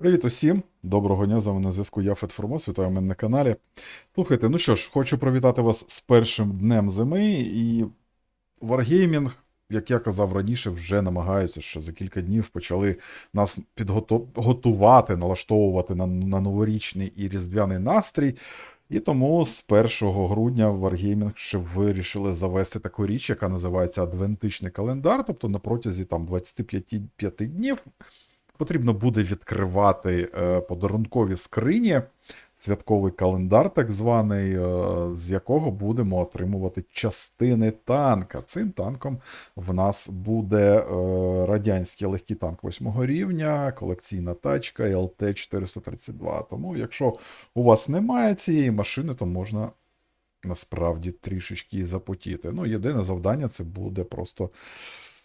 Привіт усім! Доброго дня, з вами на зв'язку я Фет Формос, вітаю мене на каналі. Слухайте, ну що ж, хочу привітати вас з першим днем зими, і Wargaming, як я казав раніше, вже намагаються, що за кілька днів почали нас підготувати, налаштовувати на, на новорічний і різдвяний настрій. І тому з 1 грудня Wargaming ще вирішили завести таку річ, яка називається адвентичний календар, тобто на протязі там 25 5 днів потрібно буде відкривати е, подарункові скрині, святковий календар, так званий, е, з якого будемо отримувати частини танка. Цим танком в нас буде е, радянський легкий танк 8 рівня, колекційна тачка ЛТ-432. Тому, якщо у вас немає цієї машини, то можна. Насправді трішечки запотіти. Ну, єдине завдання це буде просто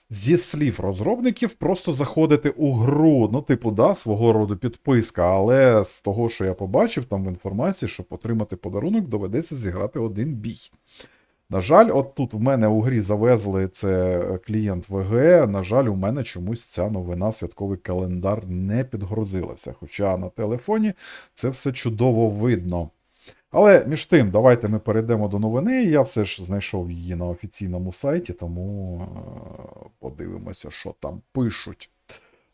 зі слів розробників просто заходити у гру. Ну, типу, да, свого роду підписка. Але з того, що я побачив там в інформації, щоб отримати подарунок, доведеться зіграти один бій. На жаль, от тут в мене у грі завезли це клієнт ВГ. На жаль, у мене чомусь ця новина святковий календар не підгрузилася. Хоча на телефоні це все чудово видно. Але між тим, давайте ми перейдемо до новини. Я все ж знайшов її на офіційному сайті, тому е, подивимося, що там пишуть.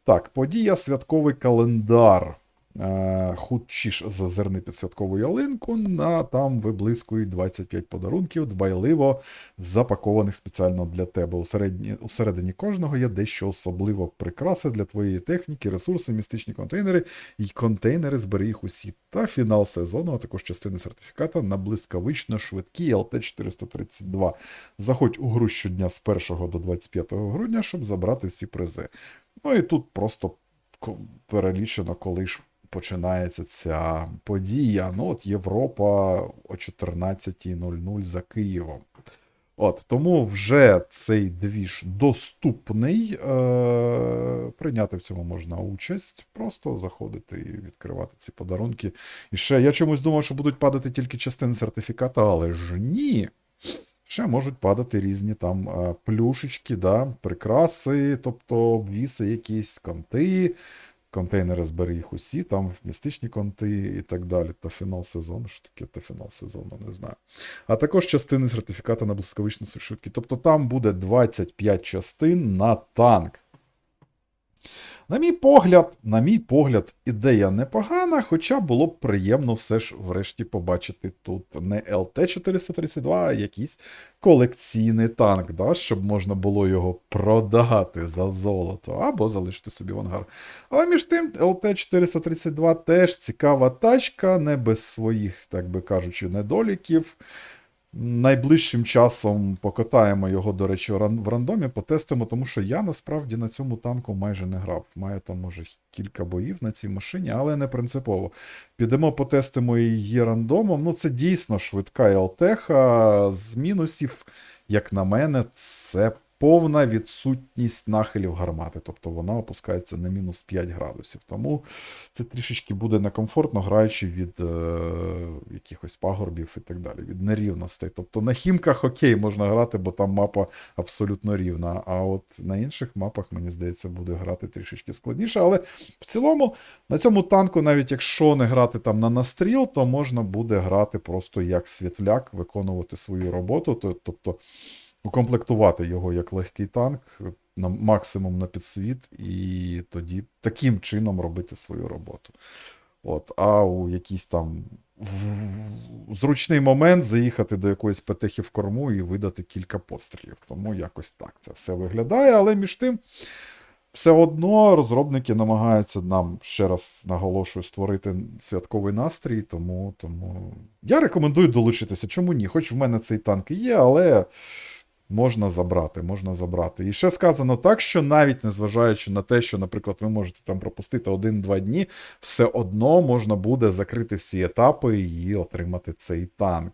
Так, подія святковий календар. Е, Худчіш зазирни під святкову ялинку, на там виблискують 25 подарунків, дбайливо запакованих спеціально для тебе. Усередині, усередині кожного є дещо особливо прикраси для твоєї техніки, ресурси, містичні контейнери і контейнери збери їх усі. Та фінал сезону, а також частини сертифіката на блискавично швидкі ЛТ-432. Заходь у гру щодня з 1 до 25 грудня, щоб забрати всі призи. Ну і тут просто перелічено, коли ж починається ця подія. Ну, от Європа о 14.00 за Києвом. От, Тому вже цей двіж доступний. Е, Прийняти в цьому можна участь, просто заходити і відкривати ці подарунки. І ще я чомусь думав, що будуть падати тільки частини сертифіката, але ж ні. Ще можуть падати різні там е, плюшечки, да, прикраси, тобто обвіси, якісь конти, контейнери збери їх усі, там містичні конти і так далі. Та фінал сезону, що таке та фінал сезону, не знаю. А також частини сертифіката на блискавичну швидкість. Тобто там буде 25 частин на танк. На мій погляд, на мій погляд, ідея непогана, хоча було б приємно все ж врешті побачити тут не ЛТ-432, а якийсь колекційний танк, да, щоб можна було його продати за золото або залишити собі в ангар. Але між тим, ЛТ-432 теж цікава тачка, не без своїх, так би кажучи, недоліків. Найближчим часом покатаємо його, до речі, в рандомі, потестимо, тому що я насправді на цьому танку майже не грав. Маю там, може, кілька боїв на цій машині, але не принципово. Підемо, потестимо її рандомом. Ну, це дійсно швидка ЛТХ. З мінусів, як на мене, це повна відсутність нахилів гармати. Тобто вона опускається на мінус 5 градусів. Тому це трішечки буде некомфортно, граючи від е, якихось пагорбів і так далі, від нерівностей. Тобто на хімках окей, можна грати, бо там мапа абсолютно рівна. А от на інших мапах, мені здається, буде грати трішечки складніше. Але в цілому на цьому танку, навіть якщо не грати там на настріл, то можна буде грати просто як світляк, виконувати свою роботу. Тобто укомплектувати його як легкий танк, на максимум на підсвіт, і тоді таким чином робити свою роботу. От, А у якийсь там в зручний момент заїхати до якоїсь петехи в корму і видати кілька пострілів. Тому якось так це все виглядає. Але між тим, все одно розробники намагаються нам, ще раз наголошую, створити святковий настрій. Тому, тому я рекомендую долучитися. Чому ні? Хоч в мене цей танк і є, але. Можна забрати, можна забрати. І ще сказано так, що навіть незважаючи на те, що, наприклад, ви можете там пропустити один-два дні, все одно можна буде закрити всі етапи і отримати цей танк.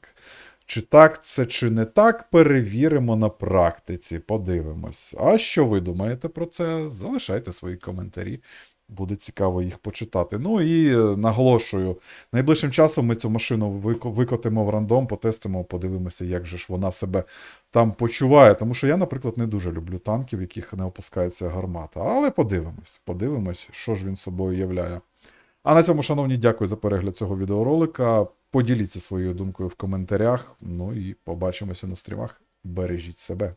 Чи так це, чи не так, перевіримо на практиці, подивимось. А що ви думаєте про це? Залишайте свої коментарі. Буде цікаво їх почитати. Ну і е, наголошую, найближчим часом ми цю машину викотимо в рандом, потестимо, подивимося, як же ж вона себе там почуває. Тому що я, наприклад, не дуже люблю танків, в яких не опускається гармата. Але подивимось, подивимось, що ж він собою являє. А на цьому, шановні, дякую за перегляд цього відеоролика. Поділіться своєю думкою в коментарях. Ну і побачимося на стрімах. Бережіть себе.